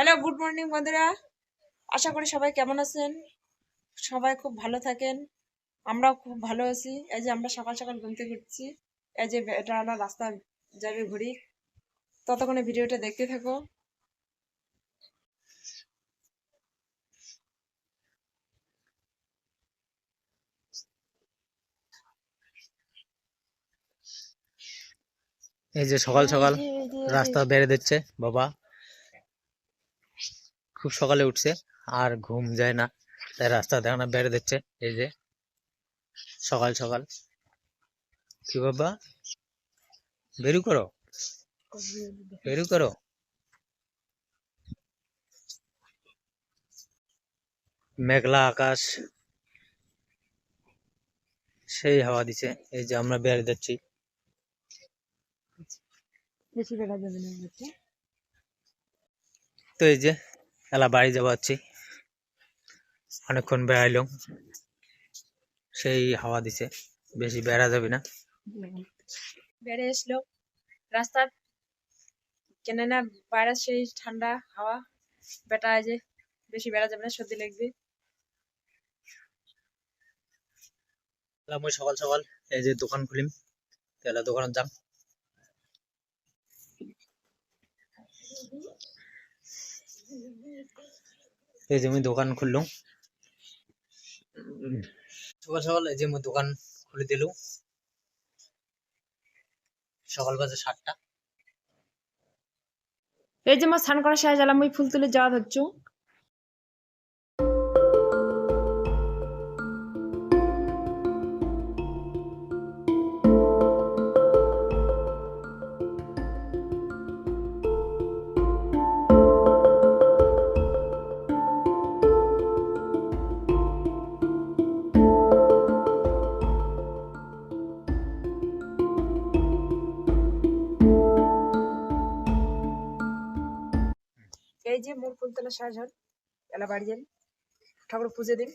Hello good morning বন্ধুরা আশা করি সবাই কেমন আছেন? সবাই খুব ভালো থাকেন। আমরাও খুব ভালো আছি। এই যে আমরা সকাল সকাল ঘুম থেকে উঠছি। এই যে এটা আমরা রাস্তা যাবে ঘুরি। ততক্ষণে ভিডিওটা দেখতে থাকো। এই যে সকাল সকাল রাস্তা বেড়ে দিচ্ছে বাবা। খুব সকালে উঠছে আর ঘুম যায় না। তাই রাস্তা দেখানো বেড়ে দিচ্ছে। এই যে সকাল সকাল। কি বাবা? বেরু করো। বেরু করো। মেঘলা আকাশ। সেই হাওয়া দিছে এই যে আমরা বেড়ে না হচ্ছে তো এই যে এলা বাড়ি যাব যাচ্ছি অনেকক্ষণ বেড়াইলাম সেই হাওয়া দিছে। বেশি বেড়া যাবে না। বেড়ে এসলো। রাস্তার কেনে না বাইরে সেই ঠান্ডা হাওয়া। বেটা যে বেশি বেড়া যাবে না সর্দি লাগবে। মুই সকাল সকাল এই যে দোকান খুলিম। তাহলে দোকানত যাম। এই যে আমি দোকান খুললাম। সকাল সকাল এই যে আমি দোকান খুলে দিল সকাল বাজে সাতটা। এই যে আমার স্নান করা শেষ আলাম ওই ফুল তুলে যাওয়া ধরছু এই যে মোর ফুলতলা হল এলা বাড়ি যান ঠাকুর পুজো দিন।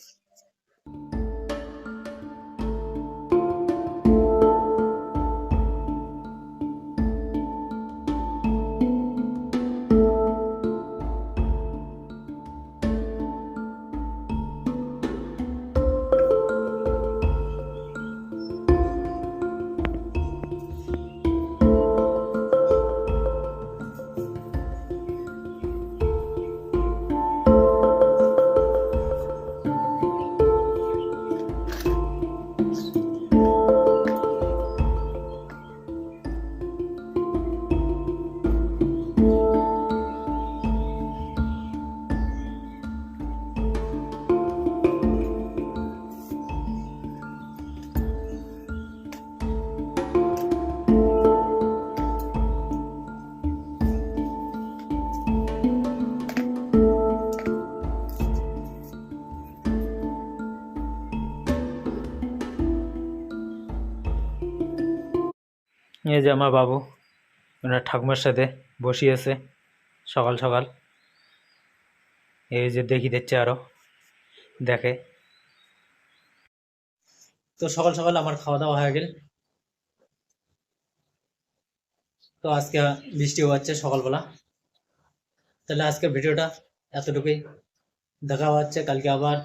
এই যে আমার বাবু, ওনার ঠাকুমার সাথে বসিয়েছে সকাল সকাল। এই যে দেখি দিচ্ছে আরও, দেখে। তো সকাল সকাল আমার খাওয়া দাওয়া হয়ে গেল। তো আজকে বৃষ্টিও হচ্ছে সকালবেলা। তাহলে আজকের ভিডিওটা এতটুকুই। দেখা হচ্ছে, কালকে আবার